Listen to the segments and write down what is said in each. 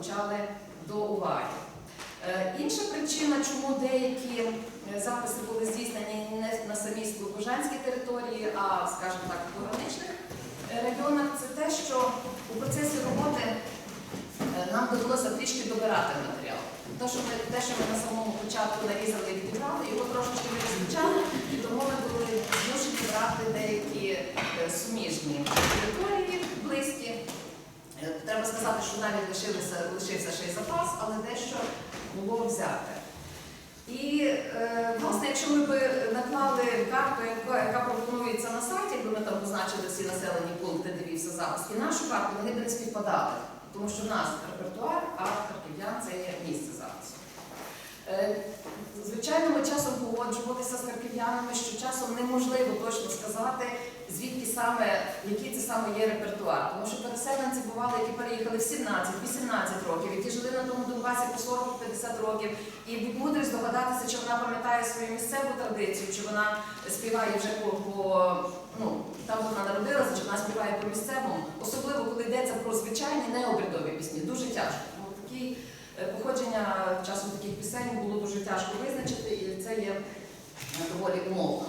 залучали до уваги. Е, Інша причина, чому деякі е, записи були здійснені не на самій Слобожанській території, а, скажімо так, в пограничних е, районах, це те, що у процесі роботи нам довелося трішки добирати матеріал. Те, що ми, те, що ми на самому початку нарізали і відібрали, його трошечки не розпочали, і тому ми були змушені брати деякі суміжні території Треба сказати, що навіть лишилися, лишився ще й запас, але дещо було взяте. І, е, власне, якщо ми б наклали карту, яка, яка пропонується на сайті, якби ми там позначили всі населені пункти, де вівся запуск, і нашу карту, вони б не співпадали. Тому що в нас репертуар, а харків'ян це є місце запису. Е, Звичайно, ми часом погоджувалися з харків'янами, що часом неможливо точно сказати, звідки саме, який це саме є репертуар. Тому що переселенці бували, які переїхали в 17-18 років, які жили на тому Донбасі по 40-50 років, і мудрий здогадатися, чи вона пам'ятає свою місцеву традицію, чи вона співає вже по, по ну, там де вона народилася, чи вона співає по місцевому, особливо коли йдеться про звичайні необрядові пісні. Дуже тяжко. Тому такі е, походження часом таких пісень було дуже тяжко визначити, і це є е, доволі умовно.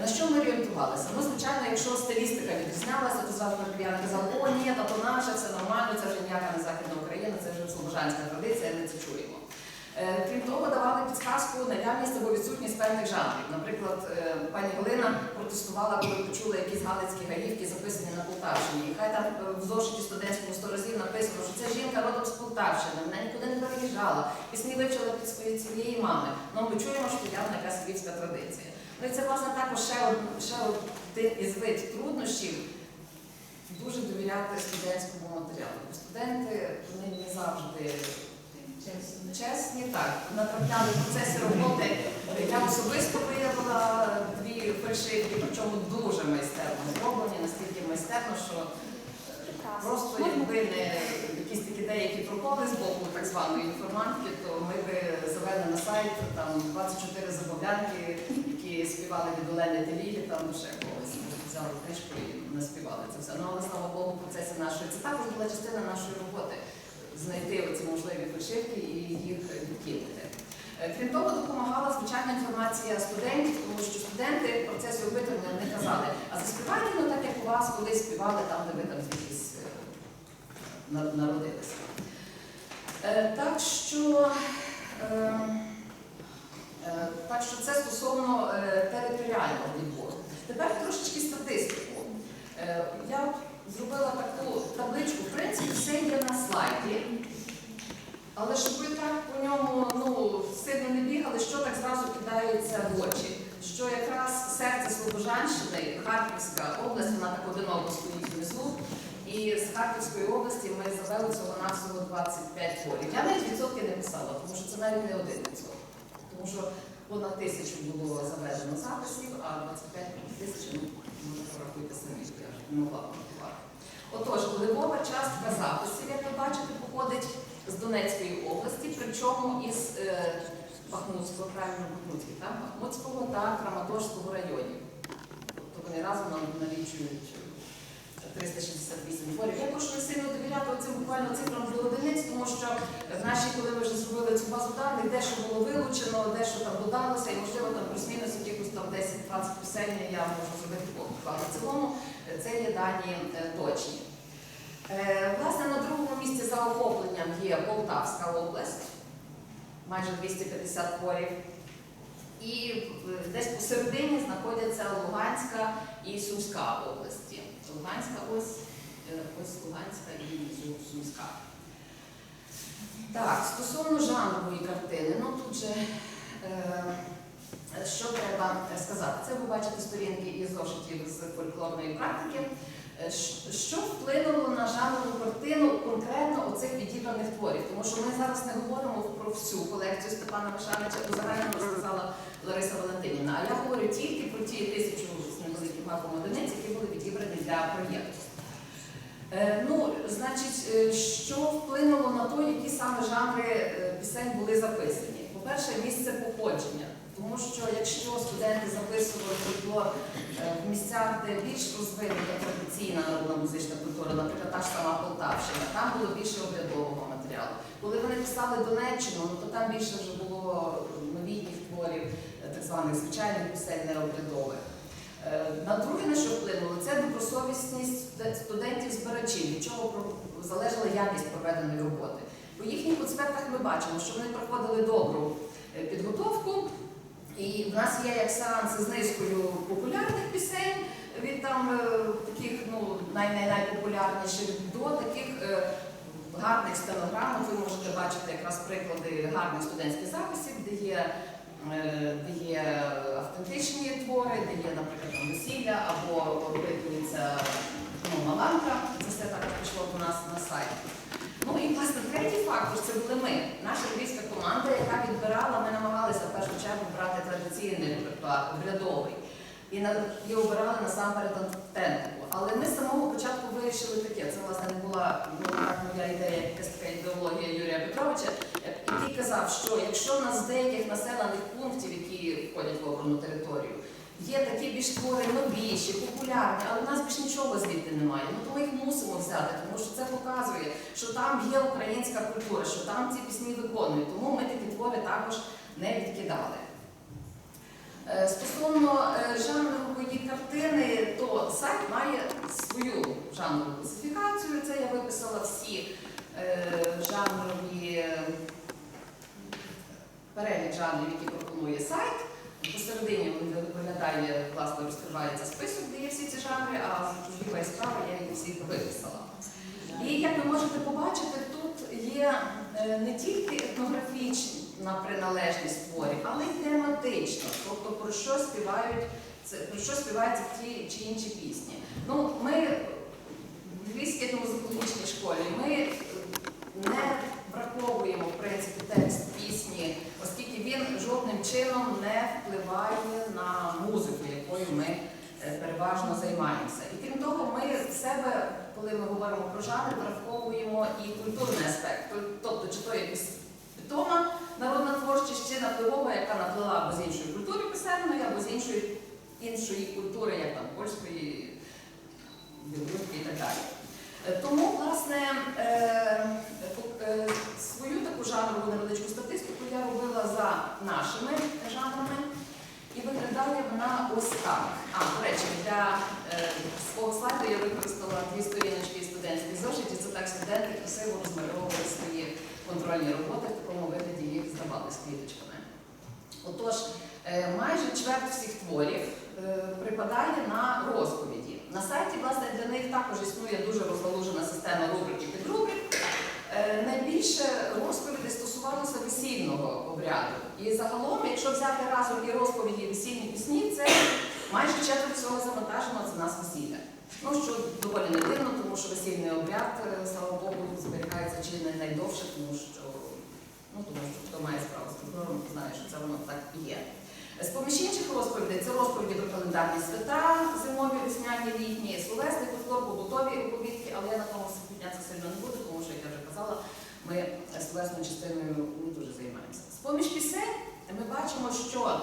На що ми орієнтувалися? Ну, звичайно, якщо стилістика відрізнялася, то зразу харків'яни казали, о, ні, та то наше, це нормально, це вже ніяка не Західна Україна, це вже слобожанська традиція, не це чуємо. Е, Крім того, давали підсказку наявність або відсутність певних жанрів. Наприклад, е, пані Галина протестувала, коли почула якісь галицькі гаївки, записані на Полтавщині. І хай там е, в зошиті студентському сто разів написано, що це жінка родом з Полтавщини, вона нікуди не переїжджала, пісні вивчила під своєї цієї мами. Ну ми чуємо, що явно якась львівська традиція. Ну і це власне також ще один із вид труднощів. Дуже довіряти студентському матеріалу. Студенти вони не завжди чесні, так, натрапляли в процесі роботи. Я особисто виявила дві фальшивки, причому дуже майстерно зроблені, настільки майстерно, що просто якби не якісь такі деякі проколи з боку так званої інформатики, то ми би завели на сайт там 24 забавлянки, які співали від Олени Телілі, там ще когось. Взяли книжку і наспівали це все. Ну але слава Богу, в процесі нашої це також була частина нашої роботи знайти оці можливі фальшивки і їх відкинути. Е, Крім того, допомагала звичайна інформація студентів, тому що студенти в процесі опитування не казали, а заспівайте ну так, як у вас колись співали там, де ви там звідкись е, народилися. Е, Так що, е, е, так що це стосовно територіального відбору. Тепер трошечки статистику. Я зробила таку табличку, в принципі, все є на слайді. Але щоб ви так по ньому ну, сильно не бігали, що так зразу кидається в очі? Що якраз серце Слобожанщини, Харківська область, вона так одиноко стоїть внизу. І з Харківської області ми завели всього навсього 25 творів. Я навіть відсотки не писала, тому що це навіть не один відсоток. Тому що понад тисячу було заведено записів, а 25 тисяч, ну, може, порахуйте самі, не могла. Отож, левова частка записів, як ви бачите, походить з Донецької області, причому із е, Бахмутського, правильно Бахмутський, так? Бахмутського та Краматорського районів. Тобто вони разом налічують 368 творів. Я прошу не сильно довіряти цим буквально цифрам до одиниць, тому що в нашій, коли ми вже зробили цю базу даних, дещо було вилучено, дещо там додалося, і можливо там плюс-мінус якихось там 10-20 пісень я можу зробити. Але в цілому е, це є дані е, точні. Е, Власне, на другому місці за охопленням є Полтавська область, майже 250 творів. І е, десь посередині знаходяться Луганська і Сумська області. Луганська ось, ось Луганська і Сумська. Так, стосовно жанрової картини, ну тут же що треба сказати? Це ви бачите сторінки із зошитів з фольклорної практики. Е, Що вплинуло на жанрову картину конкретно оцих відібраних творів? Тому що ми зараз не говоримо про всю колекцію Степана Мишанича, бо загально розказала Лариса Валентинівна. А я говорю тільки про ті тисячу невеликим маком одиниць, які були відібрані для проєкту. Е, Ну, значить, е, що вплинуло на те, які саме жанри е, пісень були записані? По-перше, місце походження. Тому що якщо студенти записували фольклор е, в місцях, де більш розвинута традиційна народна музична культура, наприклад, та ж сама Полтавщина, там було більше обрядового матеріалу. Коли вони писали Донеччину, ну то там більше вже було новітніх творів, е, так званих звичайних пісень необрядових. Е, На друге, на що вплинуло, це добросовісність студентів-збирачів, від чого залежала якість проведеної роботи. По їхніх конспектах ми бачимо, що вони проходили добру підготовку, і в нас є як сеанси з низкою популярних пісень від там е, таких ну, най- най- найпопулярніших до таких е, гарних стенограм. Ви можете бачити якраз приклади гарних студентських записів, де є, е, де є автентичні твори, де є, наприклад, там весілля або опитується ну, маланка. Це все так пішло до нас на сайт. Ну і власне третій фактор це були ми. Наша львівська команда, яка відбирала, ми намагалися в першу чергу брати традиційний репертуар, обрядовий. І, і обирали насамперед автентику. Але ми з самого початку вирішили таке. Це власне не була ну, так моя ідея, якась така ідеологія Юрія Петровича, який казав, що якщо нас деяких населених пунктів, які входять в обрану територію, є такі більш твори новіші, популярні, але в нас більш нічого звідти немає. Ну то ми їх мусимо взяти, тому що це показує, що там є українська культура, що там ці пісні виконують. Тому ми такі твори також не відкидали. Е, Стосовно е, жанрової картини, то сайт має свою жанрову класифікацію. Це я виписала всі е, жанрові перелік жанрів, які пропонує сайт. Посередині виглядає, власне, розкривається список, де є всі ці жанри, а зліва і справа я їх всіх виписала. І як ви можете побачити, тут є е, не тільки етнографічна приналежність творів, але й тематична, тобто про що співають це про що співаються ті чи інші пісні. Ну, ми в Львівській музикологічній школі ми не враховуємо в принципі текст пісні, оскільки він жодним чином не впливає на музику, якою ми е, переважно займаємося. І крім того, ми в себе, коли ми говоримо про жанр, враховуємо і культурний аспект. Тобто, чи то якась питома народна творчість, чи напливова, яка наплила або з іншої культури писемної, або з іншої культури, як там польської, білоруської і так далі. Е, Тому, власне, е, по- е, свою таку жанрову невеличку статистику я робила за нашими жанрами. І виглядає вона ось так. А, до речі, для е, свого слайду я використала дві сторіночки студентських зошитів. Це так студенти красиво розмальовували свої контрольні роботи, в такому вигляді їх здавали з квіточками. Отож, е, майже чверть всіх творів е, припадає на розповіді. На сайті, власне, для них також існує дуже розгалужена система рубрик і підрубрик. Е, Найбільше розповідей стосувалося весільного обряду. І загалом, якщо взяти разом і розповіді, і весільні пісні, це майже четверть всього завантаженого це нас весілля. Ну, що доволі не дивно, тому що весільний обряд, е, слава Богу, зберігається чи не найдовше, тому що, ну, тому що хто має справу з фольклором, знає, що це воно так і є. З поміж інших розповідей це розповіді про календарні свята, зимові, весняні, літні, словесний фольклор, побутові оповідки, але я на тому зупинятися сильно не буду, тому що, як я вже казала, ми словесною частиною не дуже займаємося. З поміж пісень ми бачимо, що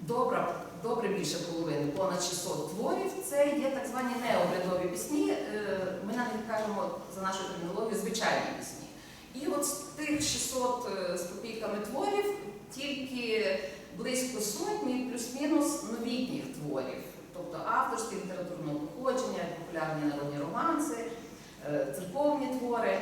добра, добре більше половини, понад 600 творів, це є так звані необрядові пісні. Е, Ми навіть кажемо за нашою термінологією звичайні пісні. І от з тих 600 е, з копійками творів тільки близько сотні, плюс-мінус новітніх творів, тобто авторські літературного походження, популярні народні романси, е, церковні твори.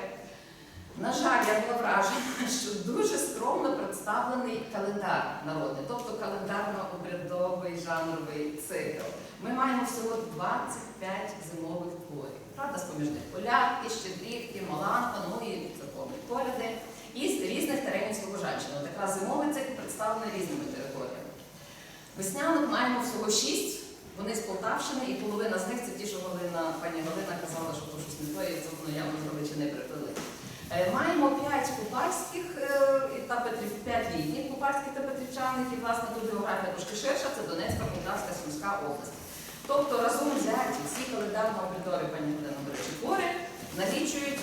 На жаль, я була вражена, що дуже скромно представлений календар народний, тобто календарно-обрядовий жанровий цикл. Ми маємо всього 25 зимових творів. Правда, з-поміж них полярки, щедрівки, маланка, ну і церковні коляди. І з різних теренів Слобожанщини. От якраз зимовий цикл представлений різними територіями. Весняних маємо всього шість, вони з Полтавщини, і половина з них це ті, що Галина, пані Галина казала, що то щось не то, і воно явно зробили чи не припили. Е, Маємо п'ять купальських е, та Петрів, п'ять літніх купальських та петрівчаних, і власне тут географія трошки ширша, це Донецька, Полтавська, Сумська область. Тобто разом взяті всі календарно обрядові пані Галина, до твори налічують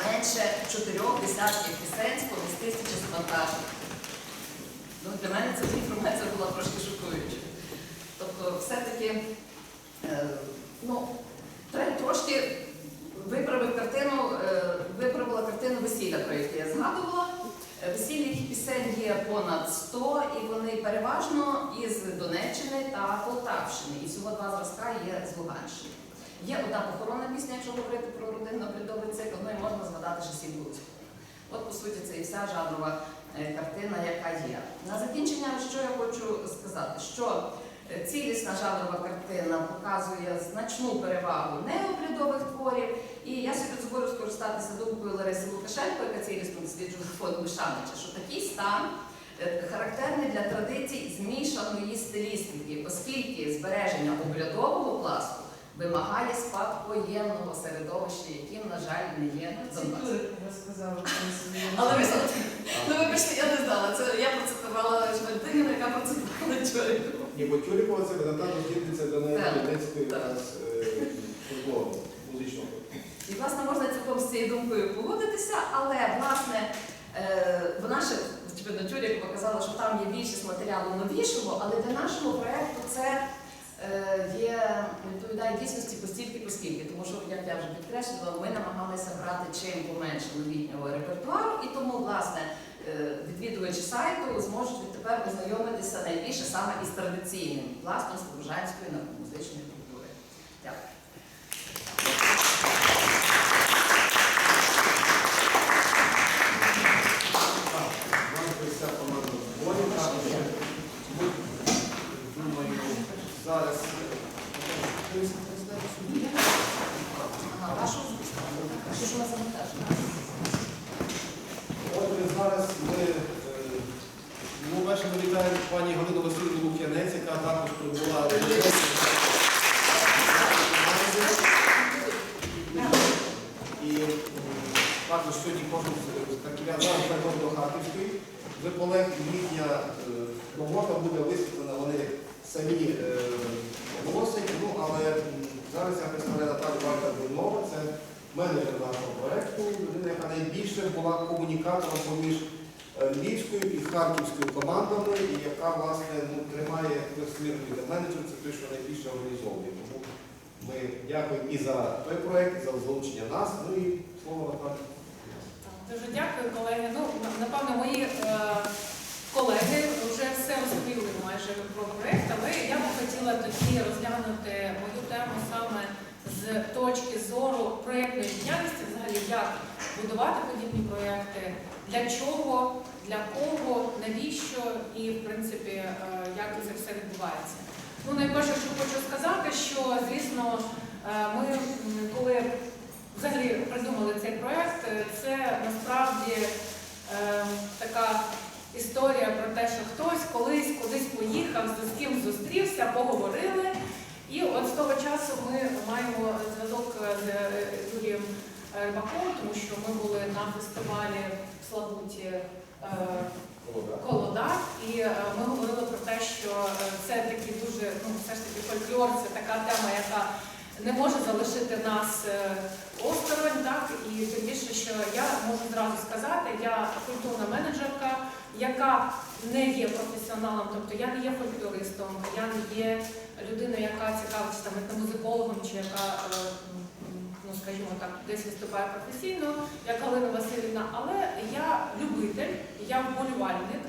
менше чотирьох десятків пісень з поміж тисячі завантажень. Ну, для мене ця інформація була трошки шокуючою. Тобто, все-таки е, ну, треба трошки виправив картину, е, виправила картину весілля, про яке я згадувала. Весільних пісень є понад 100, і вони переважно із Донеччини та Полтавщини. І всього два зразка є з Луганщини. Є одна похоронна пісня, якщо говорити про родинно-бредовий цикл, ну і можна згадати Шесів Луцьку. От, по суті, це і вся жанрова картина, яка є. На закінчення, що я хочу сказати, що е, цілісна жанрова картина показує значну перевагу необрядових творів. І я собі дозволю скористатися думкою Лариси Лукашенко, яка цілісно досліджує фонд Мишанича, що такий стан е, характерний для традицій змішаної стилістики, оскільки збереження обрядового пласту вимагає спадкоємного середовища, яким, на жаль, не є до нас. розказала. Але ви ну вибачте, я не знала. Це я процитувала Швальдинина, яка процитувала Чоріку. Ні, бо Тюрікова це видатна дослідниця Донецької Так, Донецької е, фольклору, музичного. І власне можна цілком з цією думкою погодитися, але власне е, вона ще очевидно Чурік показала, що там є більшість матеріалу новішого, але для нашого проекту це є відповідає дійсності постільки поскільки, тому що, як я вже підкреслювала, ми намагалися брати чим поменше новітнього репертуару, і тому, власне, е, відвідувачі сайту зможуть відтепер ознайомитися найбільше саме із традиційним пластом слобожанської музичної культури. Дякую. Так, Маємо вся команда зборів. Також, ми, думаю, зараз Ага, вашу що ж у нас завантажено? Отже, зараз ми, е, ну, перше ми вітаємо пані Галину Васильівну Лук'янець, яка також прибула. І також сьогодні кожен харків'ян зараз до Харківської. Вже полег їхня е, робота буде висвітлена, вони самі е, оголосять. Ну, але зараз я представляю Наталю Валька Дунова, це менеджер нашого проєкту, людина, яка найбільше була комунікатором поміж е, львівською і харківською командами, і яка власне ну, тримає слідує менеджер, це той, що найбільше організовує. Ми дякуємо і за той проєкт, і за залучення нас. Ну і слово Наталі. Дуже дякую, колеги. Ну, напевно, мої е, колеги вже все розповіли майже про проєкт, але я б хотіла тоді розглянути мою тему саме з точки зору проєктної діяльності, взагалі, як будувати подібні проєкти, для чого, для кого, навіщо і, в принципі, е, як це все відбувається. Ну, найперше, що, звісно, е, ми, коли взагалі придумали цей проект, е, це насправді е, така історія про те, що хтось колись кудись поїхав, з ким зустрівся, поговорили. І от з того часу ми маємо зв'язок з Юрієм Рибаком, тому що ми були на фестивалі в Славуті. Е, Колода, і е, ми говорили про те, що е, це такий дуже, ну все ж таки фольклор, це така тема, яка не може залишити нас е, осторонь, так? І тим більше, що я можу зразу сказати, я культурна менеджерка, яка не є професіоналом, тобто я не є фольклористом, я не є людиною, яка цікавиться там етномузикологом, чи яка, скажімо так, десь виступає професійно, як Галина Васильівна, але я любитель, я вболівальник.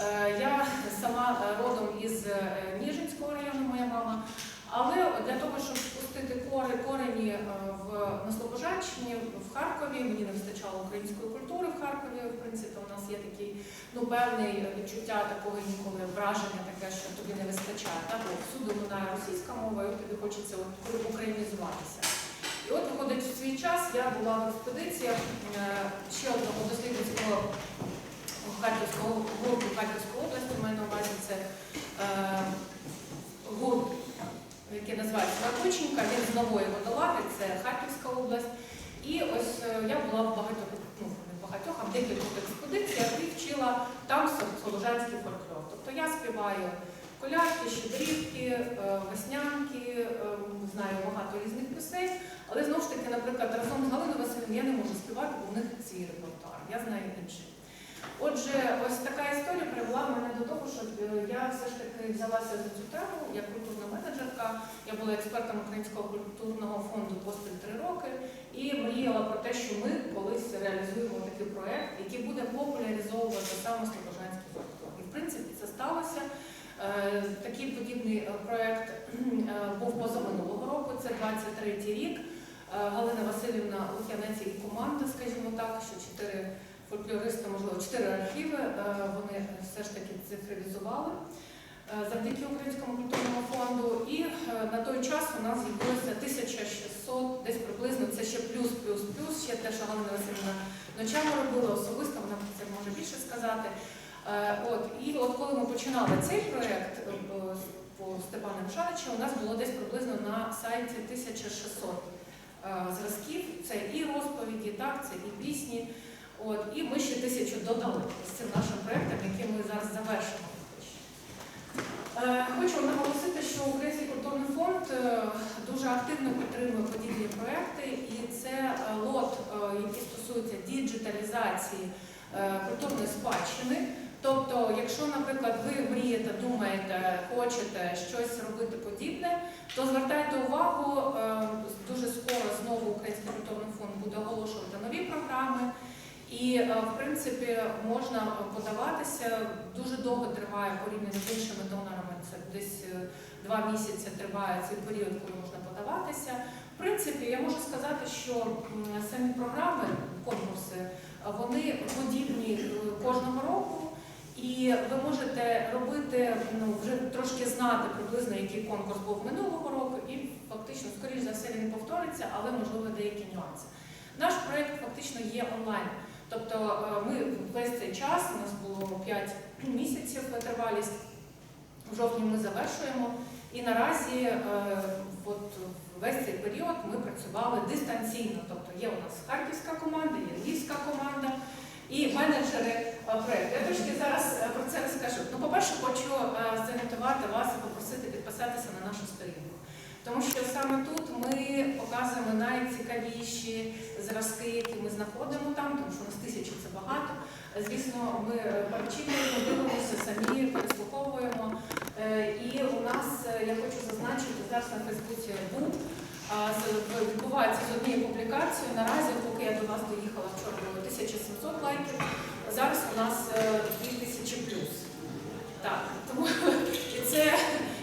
Е, Я сама е, родом із е, Ніжинського району, моя мама. Але для того, щоб спустити кори, корені в на Слобожанщині, в Харкові, мені не вистачало української культури в Харкові. В принципі, у нас є такий ну певний відчуття такого інколи враження, таке, що тобі не вистачає. Так, бо всюди лунає російська мова, і тобі хочеться українізуватися. І от виходить в свій час я була в експедиціях е, ще одного дослідницького Харківського гурту Харківської області, маю на увазі це е, гурт, який називається Маркученка, він з нової водолаги, це Харківська область. І ось е, я була в багатьох, ну в багатьох, а в декількох експедиціях і вчила там соложанський фольклор. Тобто я співаю колядки, щедрівки, е, веснянки, е, знаю багато різних пісень, але знову ж таки, наприклад, разом з Галиною Васильівною я не можу співати, бо в них свій репертуар, я знаю інший. Отже, ось така історія привела мене до того, щоб е, я все ж таки взялася за цю тему як культурна менеджерка. Я була експертом Українського культурного фонду поспіль три роки і мріяла про те, що ми колись реалізуємо такий проєкт, який буде популяризовувати саме Слобожанський фольклор. Е, Такий подібний е, проект е, був позаминулого року, це 23 рік. Е, Галина Васильівна Лук'янець і команда, скажімо так, що чотири фольклористи, можливо, чотири архіви, е, вони все ж таки цифровізували е, завдяки Українському культурному фонду. І е, на той час у нас з'явилося 1600, десь приблизно, це ще плюс, плюс, плюс, ще те, що Галина Васильівна ночами робила особисто, вона це може більше сказати. Е, От, і от коли ми починали цей проєкт е, по- Степану Мшаничу, у нас було десь приблизно на сайті 1600 е, зразків. Це і розповіді, так, це і пісні. От, і ми ще тисячу додали з цим нашим проєктом, який ми зараз завершимо. Хочу наголосити, що Український культурний фонд дуже активно підтримує подібні проекти, і це лот, який стосується діджиталізації культурної спадщини. Тобто, якщо, наприклад, ви мрієте, думаєте, хочете щось робити подібне, то звертайте увагу, е, дуже скоро знову Український культурний фонд буде оголошувати нові програми. І, е, в принципі, можна подаватися. Дуже довго триває порівняно з іншими донорами. Це десь е, два місяці триває цей період, коли можна подаватися. В принципі, я можу сказати, що самі програми, конкурси, вони подібні кожного року. І ви можете робити, ну вже трошки знати приблизно, який конкурс був минулого року, і фактично, скоріш за все, він повториться, але можливо деякі нюанси. Наш проєкт фактично є онлайн. Тобто е, ми весь цей час, у нас було 5 місяців тривалість, в жовтні ми завершуємо. І наразі е, от весь цей період ми працювали дистанційно. Тобто є у нас харківська команда, є львівська команда і менеджери е, проєкту. Я трошки зараз е, про це розкажу. Ну, по-перше, хочу е, занотувати вас і попросити підписатися на нашу сторінку. Тому що саме тут ми показуємо найцікавіші зразки, які ми знаходимо там, тому що у нас тисячі це багато. Звісно, ми перечитуємо, дивимося, самі переслуховуємо. І у нас, я хочу зазначити, зараз на Фейсбуці був, відбувається з однією публікацією. Наразі, поки я до вас доїхала вчора, було 1700 лайків. Зараз у нас е, 2000 плюс. Так, тому і це,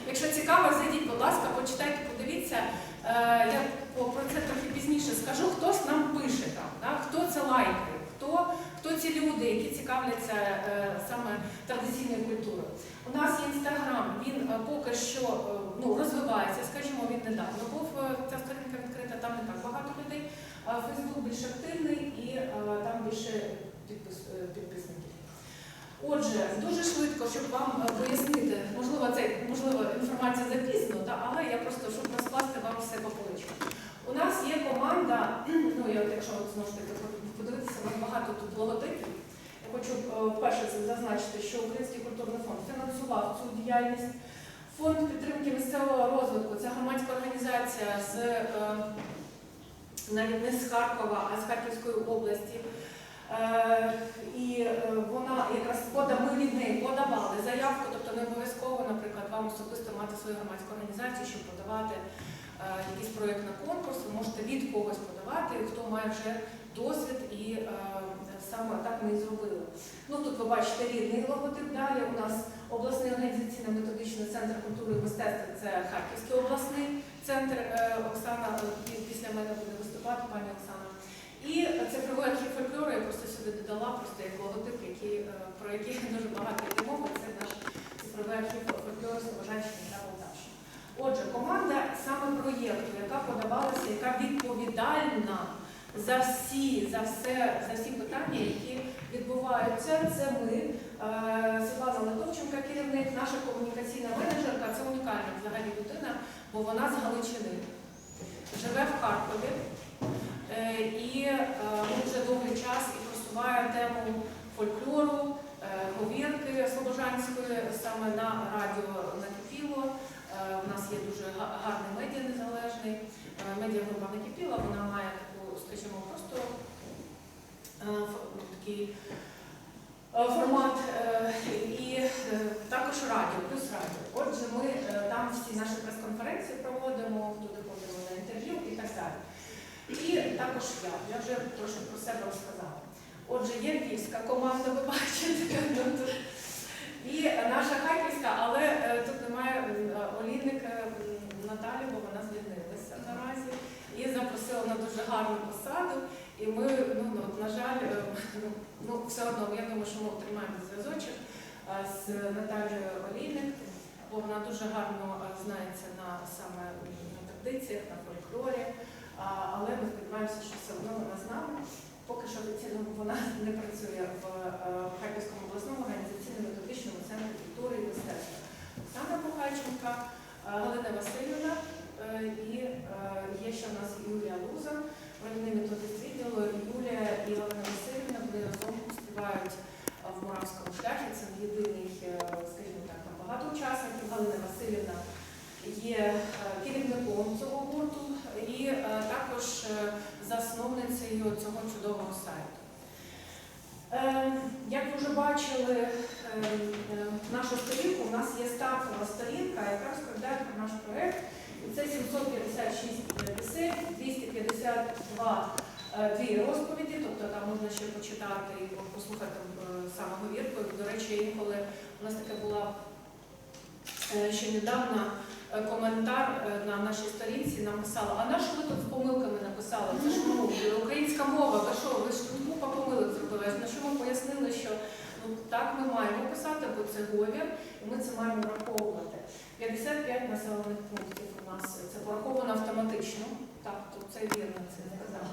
якщо цікаво, зайдіть, будь ласка, почитайте, подивіться. Е, Я про це трохи пізніше скажу. Хтось нам пише там, да? хто це лайкає, хто, хто ці люди, які цікавляться е, саме традиційною культурою. У нас є інстаграм, він е, поки що е, ну, розвивається, скажімо, він недавно був е, ця сторінка відкрита, там не так багато людей. Фейсбук більш активний і е, там більше е, підписників. Отже, дуже швидко, щоб вам е, пояснити, можливо, це можливо інформація запізно, та, але я просто щоб розкласти вам все по поличкам. У нас є команда, ну я якщо от, знову ж таки подивитися, у нас багато тут логотипів. Я хочу е, вперше зазначити, що Український культурний фонд фінансував цю діяльність. Фонд підтримки місцевого розвитку це громадська організація з е, навіть не з Харкова, а з Харківської області. Е, І е, вона якраз ми від неї подавали заявку, тобто не обов'язково, наприклад, вам особисто мати свою громадську організацію, щоб подавати е, якийсь проєкт на конкурс, ви можете від когось подавати, хто має вже досвід і саме так ми і зробили. Ну тут ви бачите рідний логотип. Далі у нас обласний організаційно-методичний центр культури і мистецтва це Харківський обласний центр. Оксана після мене буде виступати, пані Оксана. І цифровий архів фольклору я просто сюди додала, просто як логотип, який, е, про який дуже багато йде мови. Це наш цифровий архів фольклору Слобожанщини та Полтавщини. Отже, команда саме проєкту, яка подавалася, яка відповідальна за всі, за все, за всі питання, які відбуваються, це ми. Е, Світлана Литовченка, керівник, наша комунікаційна менеджерка, це унікальна взагалі людина, бо вона з Галичини, живе в Харкові. Е, І е, ми вже довгий час і просуваємо тему фольклору, е, говірки слобожанської саме на радіо Накипіло. Е, У нас є дуже гарний медіа незалежний. Е, Медіагрупа Накипіла, вона має таку, скажімо, просто е, такий е, формат е, і е, також радіо, плюс радіо. Отже, ми е, там всі наші прес-конференції проводимо, туди ходимо на інтерв'ю і так далі. І також я, я вже трошки про себе розказала. Отже, є львівська команда, ви бачите. І наша Харківська, але е, тут немає е, олійник е, Наталі, бо вона звільнилася наразі і запросила на дуже гарну посаду. І ми, ну, ну на жаль, ну, ну все одно я думаю, що ми отримаємо зв'язочок з Наталією Олійник, бо вона дуже гарно знається на саме на традиціях, на фольклорі. Але ми сподіваємося, що все одно вона з нами. Поки що офіційно вона не працює в е, Харківському обласному організаційно-методичному центрі культури і мистецтва. Оксана Пухайченка, е, Галина Васильівна е, і є ще в нас Юлія Луза, вони методист відділу. Юлія і Галина Васильівна вони разом співають в Моравському шляхі. Це єдиний, скажімо так, багато учасників. Галина Васильівна є керівником цього гурту е, також е, засновницею цього чудового сайту. Е, Як ви вже бачили нашу сторінку, у нас є стартова сторінка, яка розповідає про наш проєкт. Це 756 пісень, 252 е, дві розповіді, тобто там можна ще почитати і послухати е, саме. До речі, інколи у нас така була е, ще недавно е, коментар е, на нашій сторінці нам писали, а на що ви тут з помилками написали? Це ж ну, українська мова, ви що, ви ж тут купа помилок зробили. На що ми пояснили, що ну, так ми маємо писати, бо це говір, і ми це маємо враховувати. 55 населених пунктів у нас це пораховано автоматично. Так, то це вірно, це не казав.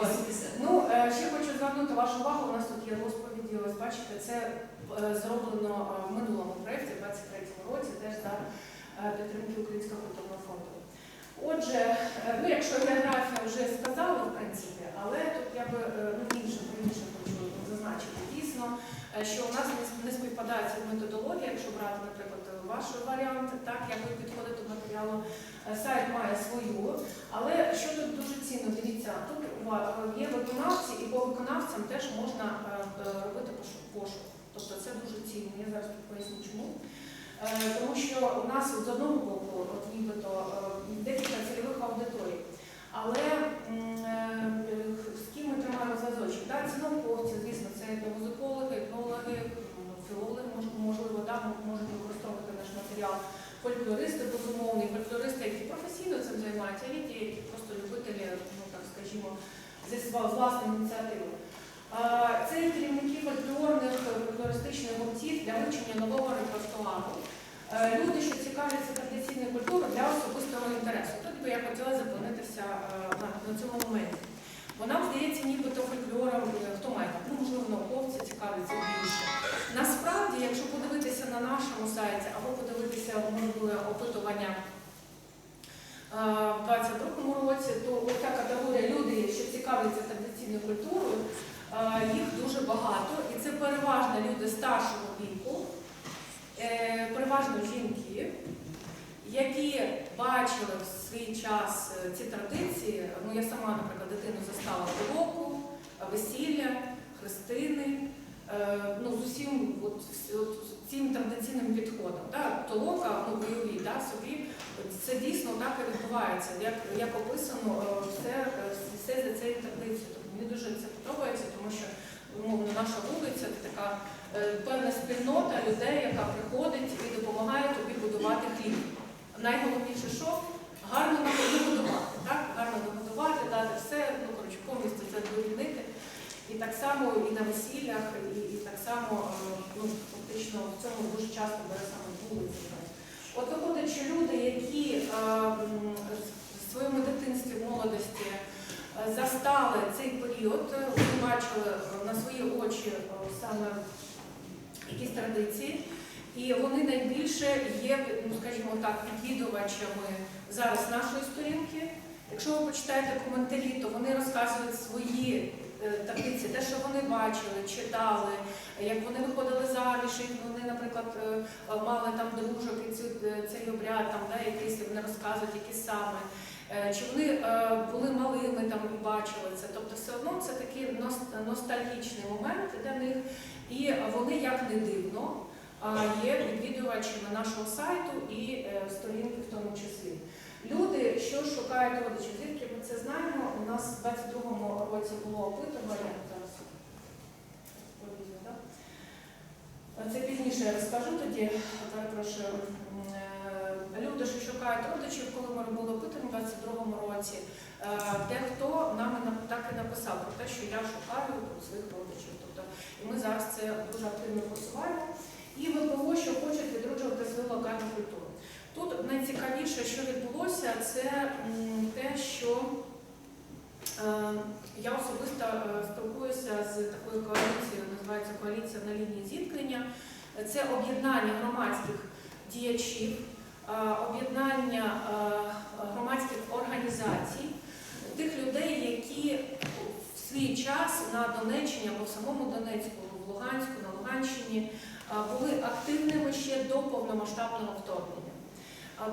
Ось. Ну, ще хочу звернути вашу увагу, у нас тут є розповіді, ось бачите, це зроблено е, в минулому проєкті, в 23-му році, теж за е, підтримки Українського культурного фонду. Отже, е, ну якщо географія вже сказала, в принципі, але тут я би е, ну, інше, інше хочу зазначити. Дійсно, е, що у нас не- не співпадає ця методологія, якщо брати, наприклад, ваш варіант, так, як ви підходите до матеріалу, Е, сайт має свою, але що тут дуже цінно, дивіться, тут є виконавці, і по виконавцям теж можна е, е, робити пошу- пошук. Тобто це дуже цінно. Я зараз поясню чому. Е, Тому що у нас з одного боку, от нібито е, декілька цільових аудиторій. Але е, з ким ми тримаємо зв'язочок? Так, це науковці, звісно, це музикологи, етнологи, філологи, можливо, да, можуть використовувати наш матеріал. Фольклористи, безумовно, і фольклористи, які професійно цим займаються, а є ті, які просто любителі, ну так скажімо, зі власної ініціативи. Це керівники фольклорних фольклористичних гуртів для вивчення нового репертуару. Е, Люди, що цікавляться традиційною культурою для особистого інтересу. Тут би я хотіла зупинитися е, на, цьому моменті. Бо нам здається, нібито фольклором, е, хто має ну можливо, науковці цікавляться більше. Насправді, якщо подивитися на нашому сайті або подивитися опитування в 22-му році, то оця категорія людей, що цікавляться традиційною культурою, багато, і це переважно люди старшого віку, е, переважно жінки, які бачили в свій час е, ці традиції. Ну я сама, наприклад, дитину застала пилоку, весілля, хрестини. Е, ну, з усім от, з цим традиційним підходом. Толока, ну, бойові, да, собі, це дійсно так і відбувається, як, як описано все, все за цією традицією. Тобто мені дуже це подобається, тому що умовно, наша вулиця це така е, певна спільнота людей, яка приходить і допомагає тобі будувати хліб. Найголовніше, що гарно нагодувати, так? гарно нагодувати, дати все, ну коротше, повністю це довільнити. І так само і на весіллях, і, і так само е, ну, фактично в цьому дуже часто бере саме вулиці. От виходить, що люди, які е, в своєму дитинстві, молодості е, застали цей період, вони бачили е, на свої очі е, саме якісь традиції, і вони найбільше є, ну скажімо так, відвідувачами зараз нашої сторінки. Якщо ви почитаєте коментарі, то вони розказують свої е, традиції, те, що вони бачили, читали, як вони виходили заміж, вони, наприклад, мали там дружок і цей обряд, там, да, якийсь вони розказують, які саме. Е, Чи вони е, були малими там і бачили це? Тобто все одно це такий ностальгічний момент для них, і вони, як не дивно, є відвідувачами нашого сайту і е, сторінки в тому числі. Люди, що шукають родичів, звідки ми це знаємо, у нас в 22-му році було опитування. Це ще розкажу тоді, перепрошую. Люди, що шукають родичів, коли ми робили опитування у 22-му році, е, дехто нам так і написав про те, що я шукаю своїх родичів. Тобто, і ми зараз це дуже активно просуваємо. І ВПО, що хочуть відроджувати свою локальну культуру. Тут найцікавіше, що відбулося, це те, що е, я особисто е, спілкуюся з такою коаліцією, називається коаліція на лінії зіткнення. Це об'єднання громадських діячів, об'єднання е, громадських організацій, тих людей, які в свій час на Донеччині або в самому Донецьку, в Луганську, на Луганщині е, були активними ще до повномасштабного вторгнення.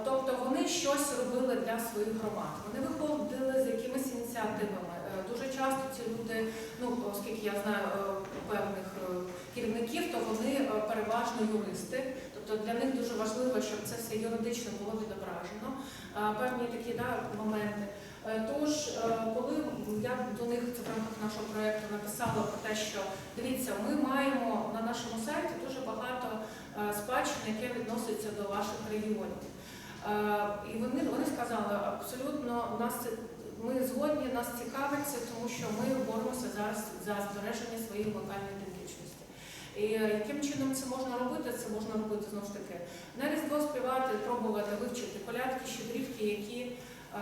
Тобто вони щось робили для своїх громад. Вони виходили з якимись ініціативами. Е, Дуже часто ці люди, ну оскільки я знаю е, певних е, керівників, то вони е, переважно юристи. Тобто для них дуже важливо, щоб це все юридично було відображено. Певні такі да, моменти. Е, Тож, е, коли я до них в рамках нашого проєкту написала про те, що дивіться, ми маємо на нашому сайті дуже багато е, спадщини, яке відноситься до ваших регіонів. Е, І вони, вони сказали, абсолютно нас це ми згодні, нас цікавить це, тому що ми боремося зараз за збереження локальної ідентичності. І е, яким чином це можна робити? Це можна робити знову ж таки на різдво співати, пробувати вивчити колядки, щедрівки, які е,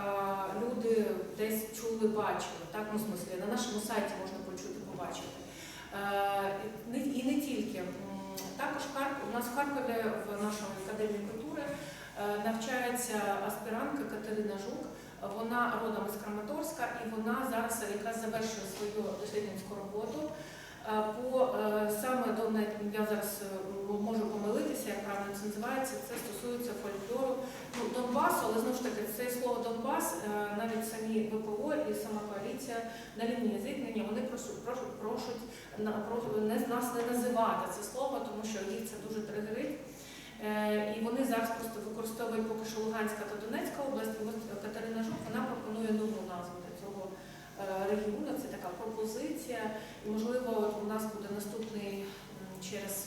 люди десь чули, бачили. Так, ну, в смислі, на нашому сайті можна почути, побачити. Е, і не- тільки. Також у нас в Харкові в нашому академії культури навчається аспірантка Катерина Жук. Вона родом із Краматорська і вона зараз якраз завершує свою дослідницьку роботу. По е, саме до я зараз е, можу помилитися, як правильно це називається. Це стосується фольклору ну, Донбасу, але знову ж таки це слово Донбас, е, навіть самі ВПО і сама коаліція на лінії зіткнення вони прошу- прошу- прошуть на не нас не називати це слово, тому що їх це дуже тригерить. І вони зараз просто використовують поки що Луганська та Донецька область. Катерина Жук вона пропонує нову назву регіону. Це така пропозиція. І можливо, у нас буде наступний через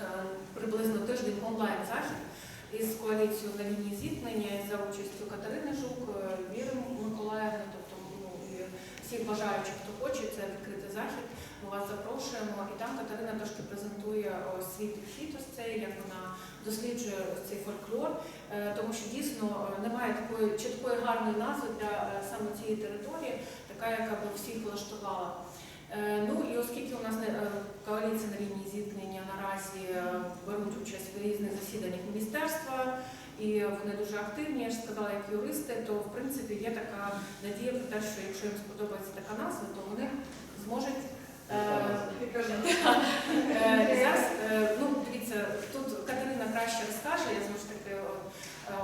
е, приблизно тиждень онлайн захід із коаліцією на лінії зіткнення за участю Катерини Жук, е, Віри Миколаївни, тобто ну, і всіх бажаючих, хто хоче, це відкритий захід. Ми вас запрошуємо. І там Катерина трошки презентує свій підхід ось цей, як вона досліджує ось цей фольклор, Е, тому що дійсно е, немає такої чіткої гарної назви для е, саме цієї території, така, яка б всіх влаштувала. Ну і оскільки у нас коаліція на лінії зіткнення наразі беруть участь в різних засіданнях міністерства, і вони дуже активні, я ж сказала, як юристи, то в принципі є така надія про те, що якщо їм сподобається така назва, то вони зможуть. е, Е, Зараз, е, ну, дивіться, тут Катерина краще розкаже, я знову ж таки,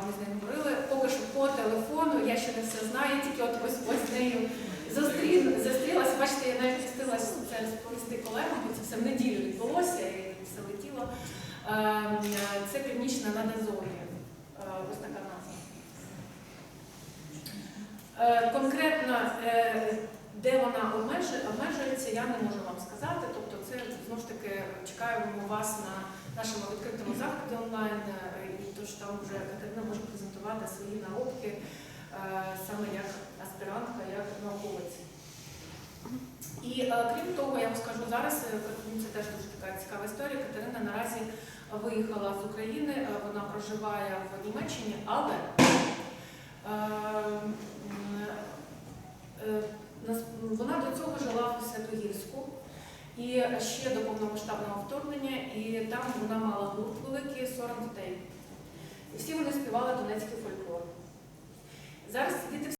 ми з нею говорили, поки що по телефону, я ще не все знаю, тільки от ось, ось з нею зустрі, зустрілася, бачите, я навіть пустилася це розповісти колегам, бо це все в неділю відбулося і все летіло. Е, Це північна над Азов'ю, Е, ось така назва. Е, Конкретно, е, де вона обмежується, я не можу вам сказати. Тобто, це знову ж таки чекаємо вас на нашому відкритому заході онлайн, е, і тож там вже Катерина може презентувати свої наробки е, саме як аспірантка, як науковець. І е, крім того, я вам скажу зараз, е, це теж дуже така цікава історія. Катерина наразі виїхала з України, е, вона проживає в Німеччині, але е, е, вона до цього жила в Святогірську. І ще до повномасштабного вторгнення, і там вона мала гурт великий 40 дітей. І всі вони співали донецький фольклор. Зараз діти